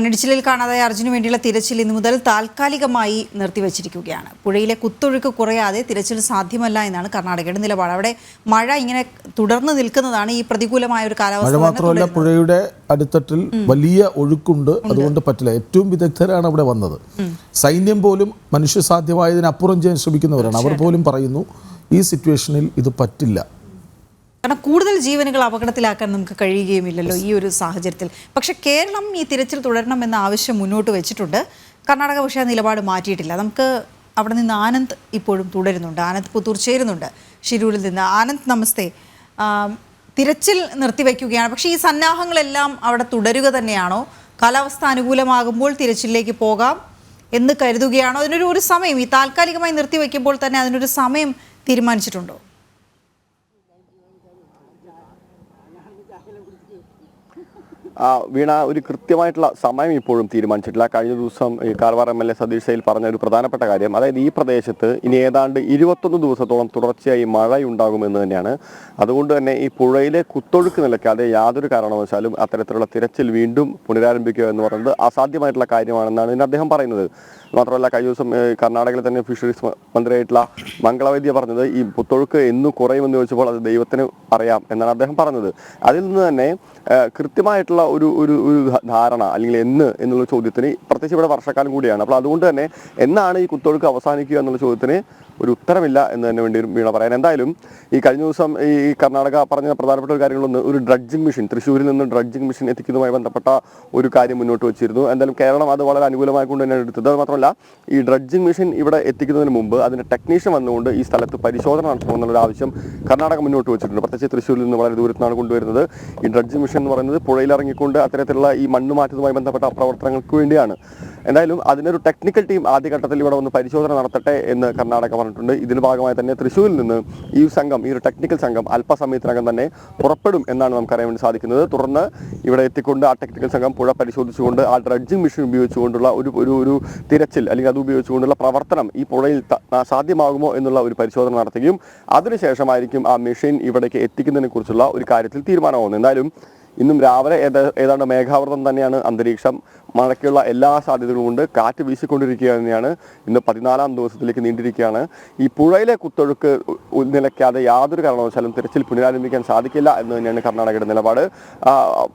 മണ്ണിടിച്ചിലിൽ കാണാതായ അർജുന് വേണ്ടിയുള്ള തിരച്ചിൽ ഇന്നു മുതൽ താൽക്കാലികമായി നിർത്തിവച്ചിരിക്കുകയാണ്. പുഴയിലെ കുത്തൊഴുക്ക് കുറയാതെ തിരച്ചിൽ സാധ്യമല്ല എന്നാണ് കർണാടകയുടെ നിലപാട്. അവിടെ മഴ ഇങ്ങനെ തുടർന്ന് നിൽക്കുന്നതാണ് ഈ പ്രതികൂലമായ ഒരു മഴ കാലാവസ്ഥ തന്നെ മാത്രമല്ല പുഴയുടെ അടിത്തട്ടിൽ വലിയ ഒഴുക്കുണ്ട്. അതുകൊണ്ട് പറ്റില്ല. ഏറ്റവും വിദഗ്ധരാണ് അവിടെ വന്നത്. സൈന്യം പോലും മനുഷ്യസാധ്യമായതിനപ്പുറം ചെയ്യാൻ ശ്രമിക്കുന്നവരാണ്. അവർ പോലും പറയുന്നു ഈ സിറ്റുവേഷനിൽ ഇത് പറ്റില്ല. കാരണം കൂടുതൽ ജീവനുകൾ അപകടത്തിലാക്കാൻ നമുക്ക് കഴിയുകയുമില്ലല്ലോ ഈ ഒരു സാഹചര്യത്തിൽ. പക്ഷെ കേരളം ഈ തിരച്ചിൽ തുടരണമെന്ന ആവശ്യം മുന്നോട്ട് വെച്ചിട്ടുണ്ട്. കർണാടക പക്ഷേ നിലപാട് മാറ്റിയിട്ടില്ല. നമുക്ക് അവിടെ നിന്ന് ആനന്ദ് ഇപ്പോഴും തുടരുന്നുണ്ട്. ആനന്ദ് പുത്തൂർ ചേരുന്നുണ്ട് ഷിരൂരിൽ നിന്ന്. ആനന്ദ് നമസ്തേ. തിരച്ചിൽ നിർത്തിവെക്കുകയാണ്. പക്ഷേ ഈ സന്നാഹങ്ങളെല്ലാം അവിടെ തുടരുക തന്നെയാണോ? കാലാവസ്ഥ അനുകൂലമാകുമ്പോൾ തിരച്ചിലേക്ക് പോകാം എന്ന് കരുതുകയാണോ? അതിനൊരു ഒരു സമയം ഈ താൽക്കാലികമായി നിർത്തിവെക്കുമ്പോൾ തന്നെ അതിനൊരു സമയം തീരുമാനിച്ചിട്ടുണ്ടോ? വീണ ഒരു കൃത്യമായിട്ടുള്ള സമയം ഇപ്പോഴും തീരുമാനിച്ചിട്ടില്ല. കഴിഞ്ഞ ദിവസം ഈ Karwar M L A Satish Sail പറഞ്ഞ ഒരു പ്രധാനപ്പെട്ട കാര്യം അതായത് ഈ പ്രദേശത്ത് ഇനി ഏതാണ്ട് ഇരുപത്തൊന്ന് ദിവസത്തോളം തുടർച്ചയായി മഴയുണ്ടാകുമെന്ന് തന്നെയാണ്. അതുകൊണ്ട് തന്നെ ഈ പുഴയിലെ കുത്തൊഴുക്ക് നിലയ്ക്കാതെ യാതൊരു കാരണവശാലും അത്തരത്തിലുള്ള തിരച്ചിൽ വീണ്ടും പുനരാരംഭിക്കുക എന്ന് പറയുന്നത് അസാധ്യമായിട്ടുള്ള കാര്യമാണെന്നാണ് ഇന്ന് അദ്ദേഹം പറയുന്നത്. മാത്രമല്ല കഴിഞ്ഞ ദിവസം കർണാടകയിലെ തന്നെ ഫിഷറീസ് മന്ത്രിയായിട്ടുള്ള മംഗളവൈദ്യ പറഞ്ഞത് ഈ പുത്തൊഴുക്ക് എന്ന് കുറയുമെന്ന് ചോദിച്ചപ്പോൾ അത് ദൈവത്തിന് അറിയാം എന്നാണ് അദ്ദേഹം പറഞ്ഞത്. അതിൽ നിന്ന് തന്നെ കൃത്യമായിട്ടുള്ള ഒരു ഒരു ഒരു ധാരണ അല്ലെങ്കിൽ എന്ന് എന്നുള്ള ചോദ്യത്തിന് പ്രത്യേകിച്ച് ഇവിടെ വർഷക്കാലം കൂടിയാണ്. അപ്പോൾ അതുകൊണ്ട് തന്നെ എന്നാണ് ഈ കുത്തൊഴുക്ക് അവസാനിക്കുക എന്നുള്ള ചോദ്യത്തിന് ഒരു ഉത്തരമില്ല എന്ന് തന്നെ വേണ്ടി വീണ പറയാൻ. എന്തായാലും ഈ കഴിഞ്ഞ ദിവസം ഈ കർണാടക പറഞ്ഞ പ്രധാനപ്പെട്ട ഒരു കാര്യങ്ങളൊന്ന് ഒരു ഡ്രഡ്ജിംഗ് മെഷീൻ തൃശ്ശൂരിൽ നിന്ന് ഡ്രഡ്ജിംഗ് മെഷീൻ എത്തിക്കുന്നതുമായി ബന്ധപ്പെട്ട ഒരു കാര്യം മുന്നോട്ട് വെച്ചിരുന്നു. എന്തായാലും കേരളം അത് വളരെ അനുകൂലമായി കൊണ്ട് തന്നെ എടുത്തത്. അത് മാത്രമല്ല ഈ ഡ്രഡ്ജിംഗ് മെഷീൻ ഇവിടെ എത്തിക്കുന്നതിന് മുമ്പ് അതിന്റെ ടെക്നീഷ്യൻ വന്നുകൊണ്ട് ഈ സ്ഥലത്ത് പരിശോധന നടത്തണമെന്നുള്ള ആവശ്യം കർണാടക മുന്നോട്ട് വെച്ചിട്ടുണ്ട്. പ്രത്യേകിച്ച് തൃശ്ശൂരിൽ നിന്ന് വളരെ ദൂരത്താണ് കൊണ്ടുവരുന്നത്. ഈ ഡ്രഡ്ജിംഗ് മെഷീൻ എന്ന് പറയുന്നത് പുഴയിലിറങ്ങിക്കൊണ്ട് അത്തരത്തിലുള്ള ഈ മണ്ണ് മാറ്റുന്നതുമായി ബന്ധപ്പെട്ട പ്രവർത്തനങ്ങൾക്ക് വേണ്ടിയാണ്. എന്തായാലും അതിനൊരു ടെക്നിക്കൽ ടീം ആദ്യഘട്ടത്തിൽ ഇവിടെ ഒന്ന് പരിശോധന നടത്തട്ടെ എന്ന് കർണാടക പറഞ്ഞിട്ടുണ്ട്. ഇതിന് ഭാഗമായി തന്നെ തൃശ്ശൂരിൽ നിന്ന് ഈ സംഘം ഈ ഒരു ടെക്നിക്കൽ സംഘം അല്പസമയത്തിനകം തന്നെ പുറപ്പെടും എന്നാണ് നമുക്ക് അറിയാൻ വേണ്ടി സാധിക്കുന്നത്. തുടർന്ന് ഇവിടെ എത്തിക്കൊണ്ട് ആ ടെക്നിക്കൽ സംഘം പുഴ പരിശോധിച്ചുകൊണ്ട് ആ ഡ്രഡ്ജിംഗ് മെഷീൻ ഉപയോഗിച്ചുകൊണ്ടുള്ള ഒരു ഒരു ഒരു തിരച്ചിൽ അല്ലെങ്കിൽ അത് ഉപയോഗിച്ചുകൊണ്ടുള്ള പ്രവർത്തനം ഈ പുഴയിൽ സാധ്യമാകുമോ എന്നുള്ള ഒരു പരിശോധന നടത്തുകയും അതിനുശേഷമായിരിക്കും ആ മെഷീൻ ഇവിടേക്ക് എത്തിക്കുന്നതിനെ കുറിച്ചുള്ള ഒരു കാര്യത്തിൽ തീരുമാനമാകുന്നത് എന്തായാലും ഇന്നും രാവിലെ ഏത- ഏതാണ്ട് മേഘാവൃതം തന്നെയാണ് അന്തരീക്ഷം. മഴയ്ക്കുള്ള എല്ലാ സാധ്യതകളും കൊണ്ട് കാറ്റ് വീശിക്കൊണ്ടിരിക്കുക തന്നെയാണ്. ഇന്ന് പതിനാലാം ദിവസത്തിലേക്ക് നീണ്ടിരിക്കുകയാണ്. ഈ പുഴയിലെ കുത്തൊഴുക്ക് നിലയ്ക്കാതെ യാതൊരു കാരണവശാലും തിരച്ചിൽ പുനരാരംഭിക്കാൻ സാധിക്കില്ല എന്ന് തന്നെയാണ് കർണാടകയുടെ നിലപാട്.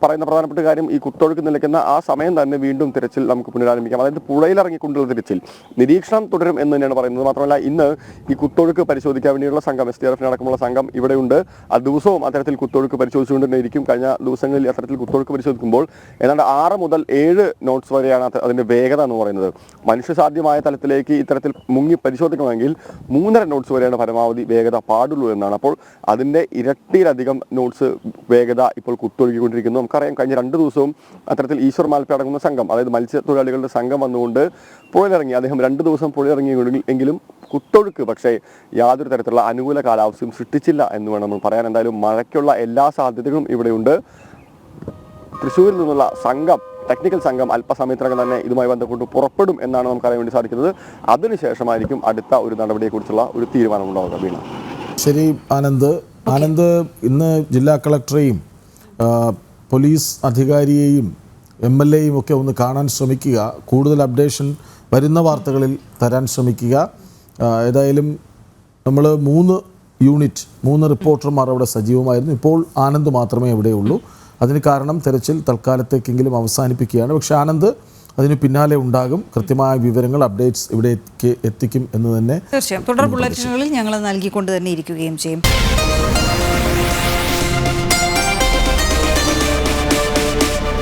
പറയുന്ന പ്രധാനപ്പെട്ട കാര്യം ഈ കുത്തൊഴുക്ക് നിലയ്ക്കുന്ന ആ സമയം തന്നെ വീണ്ടും തിരച്ചിൽ നമുക്ക് പുനരാരംഭിക്കാം. അതായത് പുഴയിലിറങ്ങിക്കൊണ്ടുള്ള തിരച്ചിൽ നിരീക്ഷണം തുടരും എന്ന് തന്നെയാണ് പറയുന്നത്. മാത്രമല്ല ഇന്ന് ഈ കുത്തൊഴുക്ക് പരിശോധിക്കാൻ വേണ്ടിയുള്ള സംഘം എസ് ഡി ആർ എഫിന് അടക്കമുള്ള സംഘം ഇവിടെയുണ്ട്. ആ ദിവസവും അത്തരത്തിൽ കുത്തൊഴുക്ക് പരിശോധിച്ചുകൊണ്ട് തന്നെ ഇരിക്കും കഴിഞ്ഞ ദിവസങ്ങളിൽ അത്തരത്തിൽ കുത്തൊഴുക്ക് പരിശോധിക്കുമ്പോൾ ഏതാണ്ട് ആറ് മുതൽ ഏഴ് നോട്ട്സ് വരെയാണ് അതിന്റെ വേഗത എന്ന് പറയുന്നത്. മനുഷ്യസാധ്യമായ തലത്തിലേക്ക് ഇത്തരത്തിൽ മുങ്ങി പരിശോധിക്കണമെങ്കിൽ മൂന്നര നോട്ട്സ് വരെയാണ് പരമാവധി വേഗത പാടുള്ളൂ എന്നാണ്. അപ്പോൾ അതിന്റെ ഇരട്ടിയിലധികം നോട്ട്സ് വേഗത ഇപ്പോൾ കുത്തൊഴുകിക്കൊണ്ടിരിക്കുന്നു. നമുക്കറിയാം കഴിഞ്ഞ രണ്ട് ദിവസവും അത്തരത്തിൽ ഈശ്വർ മാൽപ്പ അടങ്ങുന്ന സംഘം അതായത് മത്സ്യത്തൊഴിലാളികളുടെ സംഘം വന്നുകൊണ്ട് പുഴയിലിറങ്ങി. അദ്ദേഹം രണ്ട് ദിവസം പുഴയിറങ്ങി എങ്കിലും കുത്തൊഴുക്ക് പക്ഷേ യാതൊരു തരത്തിലുള്ള അനുകൂല കാലാവസ്ഥയും സൃഷ്ടിച്ചില്ല എന്ന് വേണം നമ്മൾ പറയാൻ. എന്തായാലും മഴയ്ക്കുള്ള എല്ലാ സാധ്യതകളും ഇവിടെയുണ്ട്. തൃശ്ശൂരിൽ നിന്നുള്ള സംഘം ടെക്നിക്കൽ സംഘം അല്പസമയത്തിനകം തന്നെ ഇതുമായി ബന്ധപ്പെട്ട് പുറപ്പെടും എന്നാണ് നമുക്കറിയാൻ വേണ്ടി സാധിക്കുന്നത്. അതിനുശേഷമായിരിക്കും അടുത്ത ഒരു നടപടിയെക്കുറിച്ചുള്ള ഒരു തീരുമാനം ഉണ്ടാവുക വീണ. ശരി ആനന്ദ്. ആനന്ദ് ഇന്ന് ജില്ലാ കളക്ടറെയും പോലീസ് അധികാരിയെയും എം എൽ എയും ഒക്കെ ഒന്ന് കാണാൻ ശ്രമിക്കുക. കൂടുതൽ അപ്ഡേഷൻ വരുന്ന വാർത്തകളിൽ തരാൻ ശ്രമിക്കുക. ഏതായാലും നമ്മൾ മൂന്ന് യൂണിറ്റ് മൂന്ന് റിപ്പോർട്ടർമാർ അവിടെ സജീവമായിരുന്നു. ഇപ്പോൾ ആനന്ദ് മാത്രമേ ഇവിടെയുള്ളൂ. അതിന് കാരണം തെരച്ചിൽ തൽക്കാലത്തേക്കെങ്കിലും അവസാനിപ്പിക്കുകയാണ്. പക്ഷേ ആനന്ദ് അതിന് പിന്നാലെ ഉണ്ടാകും. കൃത്യമായ വിവരങ്ങൾ അപ്ഡേറ്റ്സ് ഇവിടെ എത്തിക്കും എന്ന് തന്നെ തീർച്ചയായും. തുടർ ബുള്ളറ്റിനുകളിൽ ഞങ്ങൾ നൽകിക്കൊണ്ട് തന്നെ ഇരിക്കുകയും ചെയ്യും.